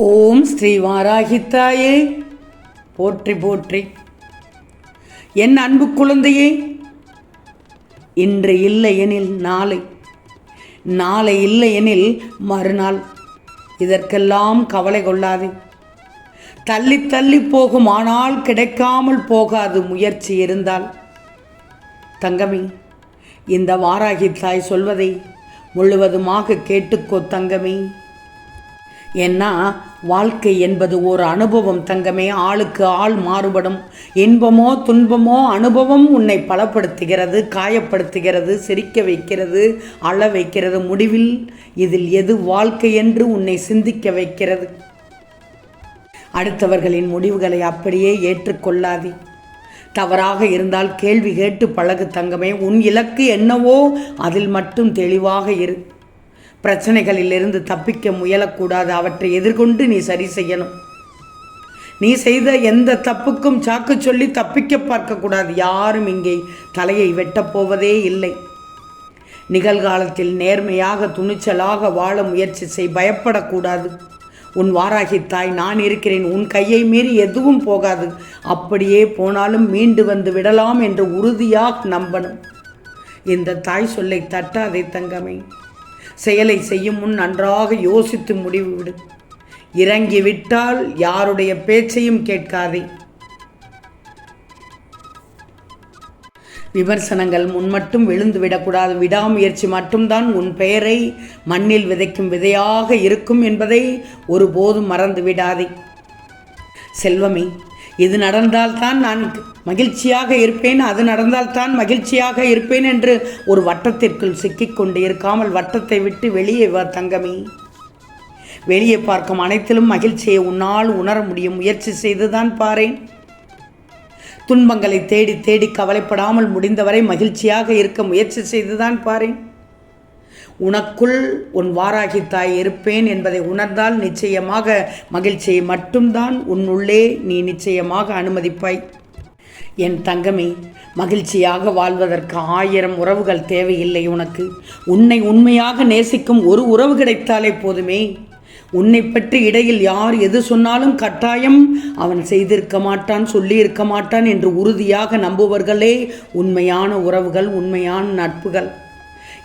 ஓம் ஸ்ரீ வாராகித்தாயே. போற்றி போற்றி. என் அன்பு குழந்தையே இன்று இல்லை எனில் நாளை நாளை இல்லை எனில் மறுநாள். இதற்கெல்லாம் கவலை கொள்ளாதே. தள்ளி தள்ளி போகும் ஆனால் கிடைக்காமல் போகாது முயற்சி இருந்தால். தங்கமே இந்த வாராகி தாய் சொல்வதை முழுவதுமாக கேட்டுக்கோ தங்கமே. ஏன்னா வாழ்க்கை என்பது ஒரு அனுபவம் தங்கமே ஆளுக்கு ஆள் மாறுபடும். இன்பமோ துன்பமோ அனுபவம் உன்னை பலப்படுத்துகிறது காயப்படுத்துகிறது சிரிக்க வைக்கிறது அழ வைக்கிறது. முடிவில் இதில் எது வாழ்க்கை என்று உன்னை சிந்திக்க வைக்கிறது. அடுத்தவர்களின் முடிவுகளை அப்படியே ஏற்றுக்கொள்ளாதே. தவறாக இருந்தால் கேள்வி கேட்டு பழகு தங்கமே. உன் இலக்கு என்னவோ அதில் மட்டும் தெளிவாக இரு. பிரச்சனைகளிலிருந்து தப்பிக்க முயலக்கூடாது. அவற்றை எதிர்கொண்டு நீ சரி செய்யணும். நீ செய்த எந்த தப்புக்கும் சாக்கு சொல்லி தப்பிக்க பார்க்கக்கூடாது. யாரும் இங்கே தலையை வெட்டப்போவதே இல்லை. நிகழ்காலத்தில் நேர்மையாக துணிச்சலாக வாழ முயற்சி செய். பயப்படக்கூடாது. உன் வாராகி தாய் நான் இருக்கிறேன். உன் கையை மீறி எதுவும் போகாது. அப்படியே போனாலும் மீண்டு வந்து விடலாம் என்று உறுதியாக நம்பணும். இந்த தாய் சொல்லை தட்டாதே தங்கமே. செயலை செய்யும் முன் நன்றாக யோசித்து முடிவு விடு யாருடைய பேச்சையும் கேட்காதே. விமர்சனங்கள் முன் மட்டும் விழுந்து விடக்கூடாது விடாமுயற்சி மட்டும்தான் உன் பெயரை மண்ணில் விதைக்கும் விதையாக இருக்கும் என்பதை ஒருபோதும் மறந்து விடாதே செல்வமே இது நடந்தால்தான் நான் மகிழ்ச்சியாக இருப்பேன் அது நடந்தால்தான் மகிழ்ச்சியாக இருப்பேன் என்று ஒரு வட்டத்திற்குள் சிக்கிக்கொண்டு இருக்காமல் வட்டத்தை விட்டு வெளியே வா தங்கமே. வெளியே பார்க்கும் அனைத்திலும் மகிழ்ச்சியை உன்னால் உணர முடியும். முயற்சி செய்துதான் பாரேன். துன்பங்களை தேடி தேடி கவலைப்படாமல் முடிந்தவரை மகிழ்ச்சியாக இருக்க முயற்சி செய்துதான் பாரேன். உனக்குள் உன் வாராகி தாய் இருப்பேன் என்பதை உணர்ந்தால் நிச்சயமாக மகிழ்ச்சியை மட்டும்தான் உன்னுள்ளே நீ நிச்சயமாக அனுமதிப்பாய். என் தங்கமே மகிழ்ச்சியாக வாழ்வதற்கு ஆயிரம் உறவுகள் தேவையில்லை உனக்கு. உன்னை உண்மையாக நேசிக்கும் ஒரு உறவு கிடைத்தாலே போதுமே. உன்னை பற்றி இடையில் யார் எது சொன்னாலும் கட்டாயம் அவன் செய்திருக்க மாட்டான் சொல்லியிருக்க மாட்டான் என்று உறுதியாக நம்புவர்களே உண்மையான உறவுகள் உண்மையான நட்புகள்.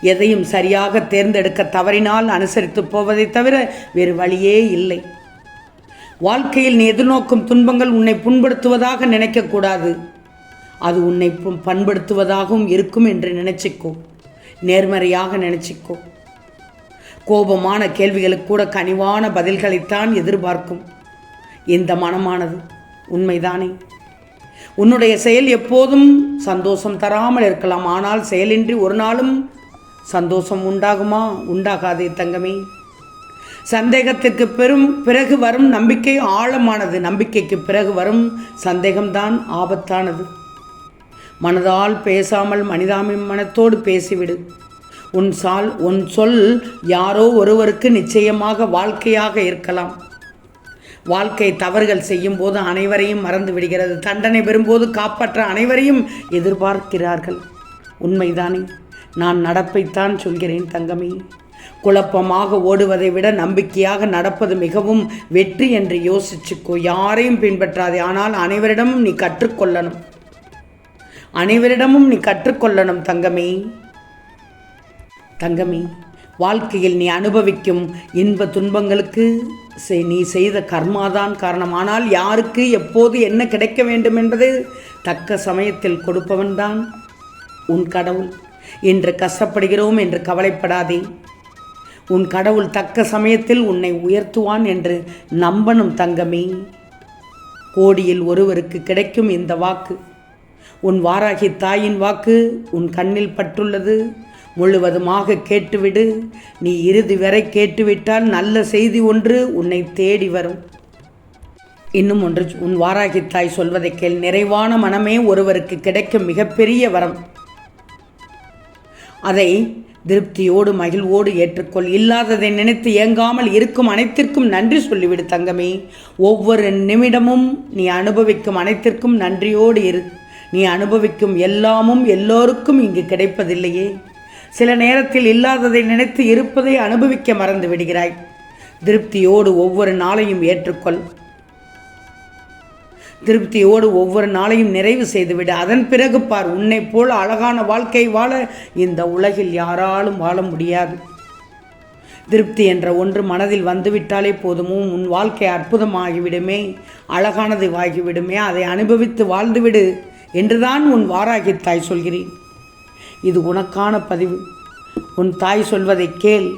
எதையும் சரியாக தேர்ந்தெடுக்க தவறினால் அனுசரித்து போவதை தவிர வேறு வழியே இல்லை. வாழ்க்கையில் நீ எதிர்நோக்கும் துன்பங்கள் உன்னை புண்படுத்துவதாக நினைக்கக்கூடாது அது உன்னை பு- பண்படுத்துவதாகவும் இருக்கும் என்று நினைச்சிக்கோ. நேர்மறையாக நினைச்சிக்கோ. கோபமான கேள்விகளுக்கு கூட கனிவான பதில்களைத்தான் எதிர்பார்க்கும். இந்த மனமானது உண்மைதானே? உன்னுடைய செயல் எப்போதும் சந்தோஷம் தராமல் இருக்கலாம். ஆனால் செயலின்றி ஒரு நாளும் சந்தோஷம் உண்டாகுமா? உண்டாகாதே தங்கமே. சந்தேகத்திற்கு பெரும் பிறகு வரும் நம்பிக்கை ஆழமானது. நம்பிக்கைக்கு பிறகு வரும் சந்தேகம்தான் ஆபத்தானது. மனதால் பேசாமல் மனிதாபிமானத்தோடு பேசிவிடு. உன் சால் உன் சொல் யாரோ ஒருவருக்கு நிச்சயமாக வாழ்க்கையாக இருக்கலாம். வாழ்க்கை தவறுகள் செய்யும் போது அனைவரையும் மறந்து விடுகிறது. தண்டனை பெறும்போது காப்பாற்ற அனைவரையும் எதிர்பார்க்கிறார்கள். உண்மைதானே? நான் நடப்பைத்தான் சொல்கிறேன் தங்கமே. குழப்பமாக ஓடுவதை விட நம்பிக்கையாக நடப்பது மிகவும் வெற்றி என்று யோசிச்சுக்கோ. யாரையும் பின்பற்றாதே. ஆனால் அனைவரிடமும் நீ கற்றுக்கொள்ளணும். அனைவரிடமும் நீ கற்றுக்கொள்ளணும் தங்கமே. தங்கமே வாழ்க்கையில் நீ அனுபவிக்கும் இன்ப துன்பங்களுக்கு செய்- நீ செய்த கர்மாதான் காரணம். ஆனால் யாருக்கு எப்போது என்ன கிடைக்க வேண்டும் என்பது தக்க சமயத்தில் கொடுப்பவன்தான் உன் கடவுள். இன்று கஷ்டப்படுகிறோம் என்று கவலைப்படாதே. உன் கடவுள் தக்க சமயத்தில் உன்னை உயர்த்துவான் என்று நம்பனும் தங்கமே. கோடியில் ஒருவருக்கு கிடைக்கும் இந்த வாக்கு உன் வாராகி தாயின் வாக்கு உன் கண்ணில் பட்டுள்ளது. முழுவதுமாக கேட்டுவிடு நீ இறுதி வரை கேட்டுவிட்டால் நல்ல செய்தி ஒன்று உன்னை தேடி வரும். இன்னும் ஒன்று உன் வாராகி தாய் சொல்வதை கேள் நிறைவான மனமே ஒருவருக்கு கிடைக்கும் மிகப்பெரிய வரம். அதை திருப்தியோடு மகிழ்வோடு ஏற்றுக்கொள். இல்லாததை நினைத்து ஏங்காமல் இருக்கும் அனைத்திற்கும் நன்றி சொல்லிவிடு தங்கமே. ஒவ்வொரு நிமிடமும் நீ அனுபவிக்கும் அனைத்திற்கும் நன்றியோடு இரு. நீ அனுபவிக்கும் எல்லாமும் எல்லோருக்கும் இங்கு கிடைப்பதில்லையே. சில நேரத்தில் இல்லாததை நினைத்து இருப்பதை அனுபவிக்க மறந்து விடுகிறாய். திருப்தியோடு ஒவ்வொரு நாளையும் ஏற்றுக்கொள். திருப்தியோடு ஒவ்வொரு நாளையும் நிறைவு செய்துவிடு. அதன் பிறகு பார் உன்னைப் போல் அழகான வாழ்க்கை வாழ இந்த உலகில் யாராலும் வாழ முடியாது. திருப்தி என்ற ஒன்று மனதில் வந்துவிட்டாலே போதுமோ? உன் வாழ்க்கை அற்புதமாகிவிடுமே அழகானது ஆகிவிடுமே அதை அனுபவித்து வாழ்ந்துவிடு என்றுதான் உன் வாராகி தாய் சொல்கிறேன். இது உனக்கான பதிவு. உன் தாய் சொல்வதை கேள்.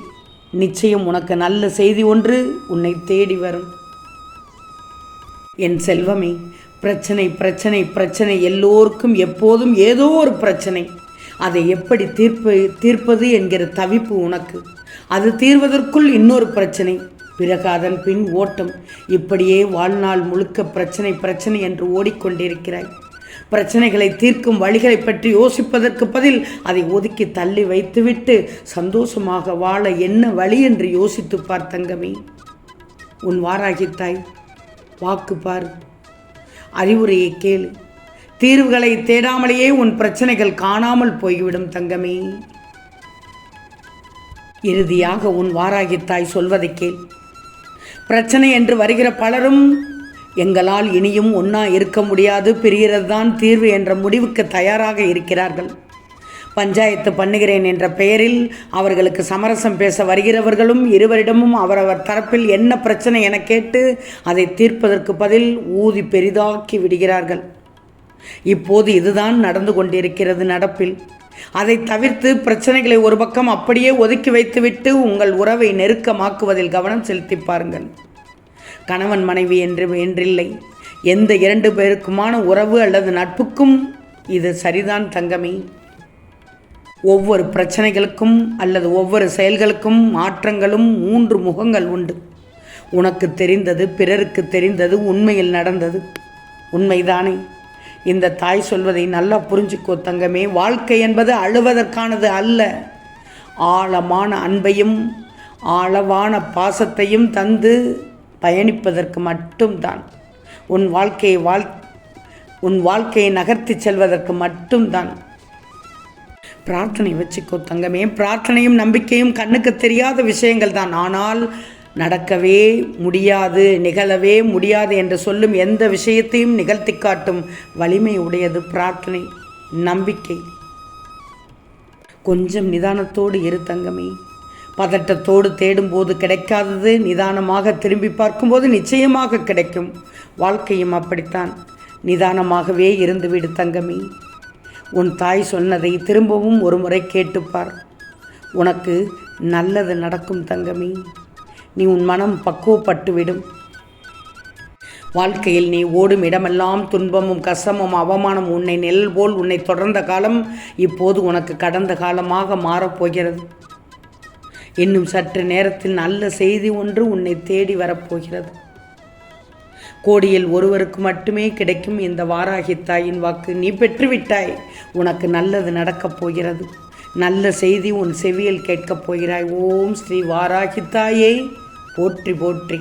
நிச்சயம் உனக்கு நல்ல செய்தி ஒன்று உன்னை தேடி வரும். என் செல்வமே பிரச்சனை பிரச்சனை பிரச்சனை எல்லோருக்கும் எப்போதும் ஏதோ ஒரு பிரச்சனை. அதை எப்படி தீர்ப்பு தீர்ப்பது என்கிற தவிப்பு உனக்கு. அது தீர்வதற்குள் இன்னொரு பிரச்சனை. பிறகு அதன் பின் ஓட்டம். இப்படியே வாழ்நாள் முழுக்க பிரச்சனை பிரச்சனை என்று ஓடிக்கொண்டிருக்கிறாய். பிரச்சனைகளை தீர்க்கும் வழிகளை பற்றி யோசிப்பதற்கு பதில் அதை ஒதுக்கி தள்ளி வைத்துவிட்டு சந்தோஷமாக வாழ என்ன வழி என்று யோசித்து பார்த்தங்கமே உன் வாராகித்தாய் வாக்கு பார். அறிவுரையை கேளு. தீர்வுகளை தேடாமலேயே உன் பிரச்சனைகள் காணாமல் போய்விடும் தங்கமே. இறுதியாக உன் வாராகித்தாய் சொல்வதை கேள். பிரச்சனை என்று வருகிற பலரும் எங்களால் இனியும் ஒன்றா இருக்க முடியாது பிரிகிறது தான் தீர்வு என்ற முடிவுக்கு தயாராக இருக்கிறார்கள். பஞ்சாயத்து பண்ணுகிறேன் என்ற பெயரில் அவர்களுக்கு சமரசம் பேச வருகிறவர்களும் இருவரிடமும் அவரவர் தரப்பில் என்ன பிரச்சனை என கேட்டு அதை தீர்ப்பதற்கு பதில் ஊதி பெரிதாக்கி விடுகிறார்கள். இப்போது இதுதான் நடந்து கொண்டிருக்கிறது நடப்பில். அதை தவிர்த்து பிரச்சனைகளை ஒரு பக்கம் அப்படியே ஒதுக்கி வைத்துவிட்டு உங்கள் உறவை நெருக்கமாக்குவதில் கவனம் செலுத்தி பாருங்கள். கணவன் மனைவி என்று என்றில்லை. எந்த இரண்டு பேருக்குமான உறவு அல்லது நட்புக்கும் இது சரிதான் தங்கமே. ஒவ்வொரு பிரச்சனைகளுக்கும் அல்லது ஒவ்வொரு செயல்களுக்கும் மாற்றங்களும் மூன்று முகங்கள் உண்டு. உனக்கு தெரிந்தது பிறருக்கு தெரிந்தது உண்மையில் நடந்தது. உண்மைதானே? இந்த தாய் சொல்வதை நல்லா புரிஞ்சுக்கோ தங்கமே. வாழ்க்கை என்பது அழுவதற்கானது அல்ல. ஆழமான அன்பையும் ஆழவான பாசத்தையும் தந்து பயணிப்பதற்கு மட்டும்தான். உன் வாழ்க்கையை வாழ் உன் வாழ்க்கையை நகர்த்தி செல்வதற்கு மட்டும்தான். பிரார்த்தனை வச்சுக்கோ தங்கமே. பிரார்த்தனையும் நம்பிக்கையும் கண்ணுக்கு தெரியாத விஷயங்கள் தான். ஆனால் நடக்கவே முடியாது நிகழவே முடியாது என்று சொல்லும் எந்த விஷயத்தையும் நிகழ்த்தி காட்டும் வலிமை உடையது பிரார்த்தனை நம்பிக்கை. கொஞ்சம் நிதானத்தோடு இரு தங்கமே. பதட்டத்தோடு தேடும்போது கிடைக்காதது நிதானமாக திரும்பி பார்க்கும்போது நிச்சயமாக கிடைக்கும். வாழ்க்கையும் அப்படித்தான். நிதானமாகவே இருந்துவிடு தங்கமே. உன் தாய் சொன்னதை திரும்பவும் ஒரு முறை கேட்டுப்பார். உனக்கு நல்லது நடக்கும் தங்கமி. நீ உன் மனம் பக்குவப்பட்டுவிடும். வாழ்க்கையில் நீ ஓடும் இடமெல்லாம் துன்பமும் கசமும் அவமானம் உன்னை நெல் போல் உன்னை தொடர்ந்த காலம் இப்போது உனக்கு கடந்த காலமாக மாறப்போகிறது. இன்னும் சற்று நேரத்தில் நல்ல செய்தி ஒன்று உன்னை தேடி வரப்போகிறது. கோடியில் ஒருவருக்கு மட்டுமே கிடைக்கும் இந்த வாராகி தாயின் வாக்கு. நீ பெற்றுவிட்டாய். உனக்கு நல்லது நடக்கப் போகிறது. நல்ல செய்தி உன் செவியில் கேட்கப் போகிறாய். ஓம் ஸ்ரீ வாராகி தாயை போற்றி போற்றி.